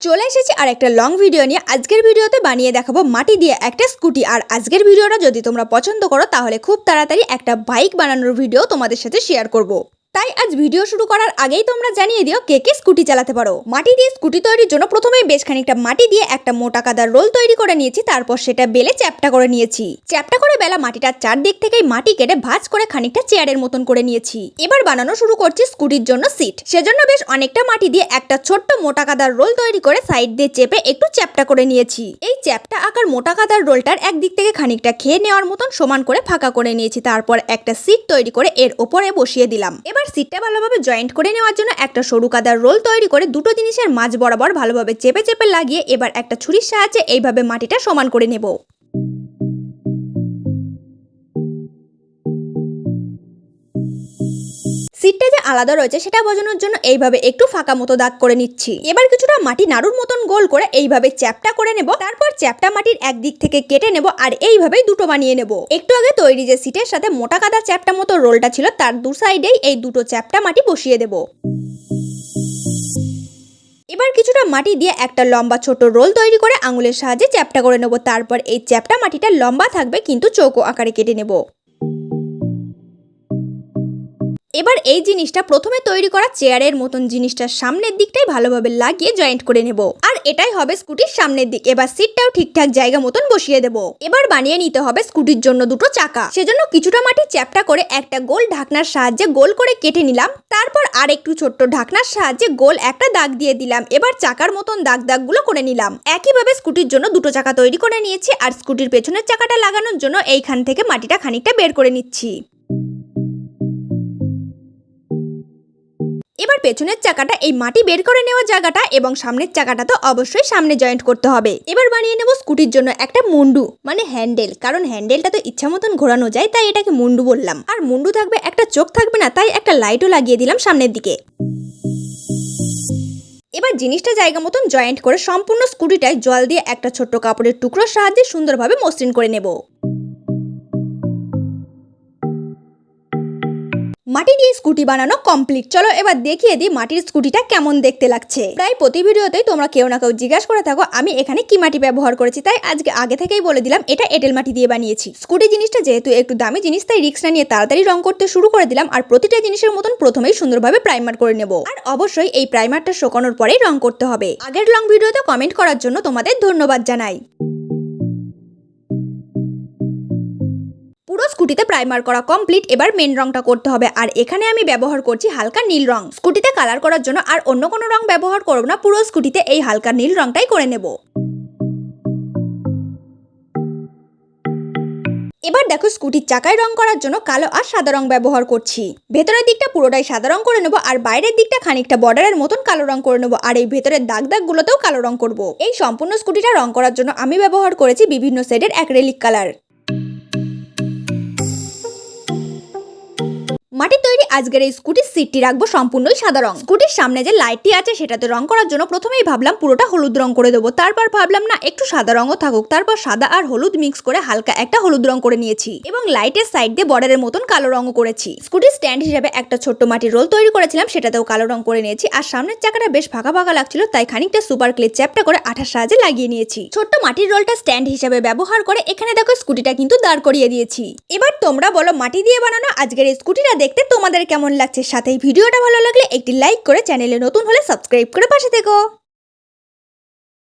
চলে এসেছি আর একটা লং ভিডিও নিয়ে আজকের ভিডিওতে বানিয়ে দেখাবো মাটি দিয়ে একটা স্কুটি আর আজকের ভিডিওটা যদি তোমরা পছন্দ করো, তাহলে খুব তাড়াতাড়ি একটা বাইক বানানোর ভিডিও তোমাদের সাথে শেয়ার করব। তাই আজ ভিডিও শুরু করার আগেই তোমরা জানিয়ে দিও কে কে স্কুটি চালাতে পারো। মাটি দিয়ে স্কুটি তৈরির জন্য প্রথমেই বেশ খানিকটা মাটি দিয়ে একটা মোটা কাদার রোল তৈরি করে নিয়েছি, তারপর সেটা বেলে চ্যাপটা করে নিয়েছি। চ্যাপটা করে বেলা মাটিটার চারদিক থেকেই মাটি কেটে ভাঁজ করে খানিকটা চেয়ারের মতন করে নিয়েছি। এবার বানানো শুরু করছি স্কুটির জন্য সিট। সেজন্য বেশ অনেকটা মাটি দিয়ে একটা ছোট্ট মোটা কাদার রোল তৈরি করে সাইড দিয়ে চেপে একটু চ্যাপটা করে নিয়েছি। এই চ্যাপটা আকার মোটা কাদার রোলটার একদিক থেকে খানিকটা খেয়ে নেওয়ার মতন সমান করে ফাঁকা করে নিয়েছি, তারপর একটা সিট তৈরি করে এর ওপরে বসিয়ে দিলাম। এবার সিটটা ভালোভাবে জয়েন্ট করে নেওয়ার জন্য একটা সরু কাদার রোল তৈরি করে দুটো জিনিসের মাঝ বরাবর ভালোভাবে চেপে চেপে লাগিয়ে এবার একটা ছুরির সাহায্যে এইভাবে মাটিটা সমান করে নেব। সিটটা যে আলাদা রয়েছে সেটা বোঝানোর জন্য এইভাবে একটু ফাঁকা মতো দাগ করে নিচ্ছি। এবার কিছুটা মাটি নাড়ুর মতন গোল করে এইভাবে চ্যাপটা করে নেব। তারপর চ্যাপটা মাটির একদিক থেকে কেটে নেব আর এইভাবেই দুটো বানিয়ে নেব। একটু আগে তৈরি যে সিটের সাথে মোটা কাদা চ্যাপটা মতো রোলটা ছিল, তার দু সাইডেই এই দুটো চ্যাপটা মাটি বসিয়ে দেব। এবার কিছুটা মাটি দিয়ে একটা লম্বা ছোট রোল তৈরি করে আঙুলের সাহায্যে চ্যাপটা করে নেব। তারপর এই চ্যাপটা মাটিটা লম্বা থাকবে, কিন্তু চৌকো আকারে কেটে নেব। এবার এই জিনিসটা প্রথমে তৈরি করা চেয়ারের মতন জিনিসটার সামনের দিকটাই ভালোভাবে লাগিয়ে জয়েন্ট করে নেব। আর এটাই হবে স্কুটির সামনের দিক। এবার সিটটাও ঠিকঠাক জায়গা মতন বসিয়ে দেব। এবার বানিয়ে নিতে হবে স্কুটির জন্য দুটো চাকা। সেজন্য কিছুটা মাটি চ্যাপটা করে একটা গোল ঢাকনার সাহায্যে গোল করে কেটে নিলাম। তারপর আর একটু ছোট্ট ঢাকনার সাহায্যে গোল একটা দাগ দিয়ে দিলাম। এবার চাকার মতন দাগ দাগগুলো করে নিলাম। একইভাবে স্কুটির জন্য দুটো চাকা তৈরি করে নিয়েছি। আর স্কুটির পেছনের চাকাটা লাগানোর জন্য এইখান থেকে মাটিটা খানিকটা বের করে নিচ্ছি। পেছনের চাকাটা এই মাটি বের করে নেওয়া জায়গাটা এবং সামনের চাকাটা তো অবশ্যই সামনে জয়েন্ট করতে হবে। এবার বানিয়ে নেব স্কুটির জন্য একটা মুন্ডু মানে হ্যান্ডেল কারণ হ্যান্ডেলটা তো ইচ্ছা মতন ঘোরানো যায়, তাই এটাকে মুন্ডু বললাম। আর মুন্ডু থাকবে, একটা চোখ থাকবে না, তাই একটা লাইটও লাগিয়ে দিলাম সামনের দিকে। এবার জিনিসটা জায়গা মতন জয়েন্ট করে সম্পূর্ণ স্কুটিটায় জল দিয়ে একটা ছোট্ট কাপড়ের টুকরোর সাহায্যে সুন্দরভাবে মসৃণ করে নেব। মাটি দিয়ে স্কুটি বানানো কমপ্লিট চলো এবার দেখিয়ে দিই মাটির স্কুটিটা কেমন দেখতে লাগছে। প্রায় প্রতি ভিডিওতেই তোমরা কেউ না কেউ জিজ্ঞাসা করে থাকো, আমি এখানে কি মাটি ব্যবহার করেছি? তাই আজকে আগে থেকেই বলে দিলাম, এটা এঁটেল মাটি দিয়ে বানিয়েছি। স্কুটি জিনিসটা যেহেতু একটু দামি জিনিস, তাই রিক্স না নিয়ে তাড়াতাড়ি রং করতে শুরু করে দিলাম আর প্রতিটা জিনিসের মতন প্রথমেই সুন্দরভাবে প্রাইমার করে নেব। আর অবশ্যই এই প্রাইমারটা শোকানোর পরেই রং করতে হবে। আগের লং ভিডিওতে কমেন্ট করার জন্য তোমাদের ধন্যবাদ জানাই। স্কুটিতে প্রাইমার করা কমপ্লিট এবার মেন রংটা করতে হবে। আর এখানে আমি ব্যবহার করছি হালকা নীল রং। স্কুটিতে কালার করার জন্য আর অন্য কোনো রং ব্যবহার করব না, পুরো স্কুটিতে এই হালকা নীল রংটাই করে নেব। এবার দেখো স্কুটির চাকায় রং করার জন্য কালো আর সাদা রং ব্যবহার করছি। ভেতরের দিকটা পুরোটাই সাদা রং করে নেব আর বাইরের দিকটা খানিকটা বর্ডারের মতন কালো রং করে নেব আর এই ভেতরের দাগ দাগগুলোতেও কালো রং করব। এই সম্পূর্ণ স্কুটিটা রং করার জন্য আমি ব্যবহার করেছি বিভিন্ন শেডের অ্যাক্রেলিক কালার মাটির তৈরি আজকের এই স্কুটির সিটটি রাখব সম্পূর্ণই সাদা রং। স্কুটির সামনে যে লাইটটি আছে সেটাতে রং করার জন্য প্রথমেই ভাবলাম পুরোটা হলুদ রং করে দেবো। তারপর ভাবলাম, না, একটু সাদা রঙও থাকুক। তারপর সাদা আর হলুদ মিক্স করে হালকা একটা হলুদ রং করে নিয়েছি এবং লাইটের সাইড দিয়ে বর্ডারের মতন কালো রঙও করেছি। স্কুটির স্ট্যান্ড হিসেবে একটা ছোট্ট মাটির রোল তৈরি করেছিলাম, সেটাতেও কালো রং করে নিয়েছি আর সামনের চাকাটা বেশ ফাঁকা ফাঁকা লাগছিল, তাই খানিকটা সুপার ক্লিপ চ্যাপটা করে আঠার সাহায্যে লাগিয়ে নিয়েছি। ছোট্ট মাটির রোলটা স্ট্যান্ড হিসেবে ব্যবহার করে এখানে দেখো স্কুটিটা কিন্তু দাঁড় করিয়ে দিয়েছি। এবার তোমরা বলো, মাটি দিয়ে বানানো আজকের এই স্কুটিটা দেখতে তোমাদের কেমন লাগছে? সাথে ভিডিওটা ভালো লাগলে একটি লাইক করে চ্যানেলে নতুন হলে সাবস্ক্রাইব করে পাশে থেকো।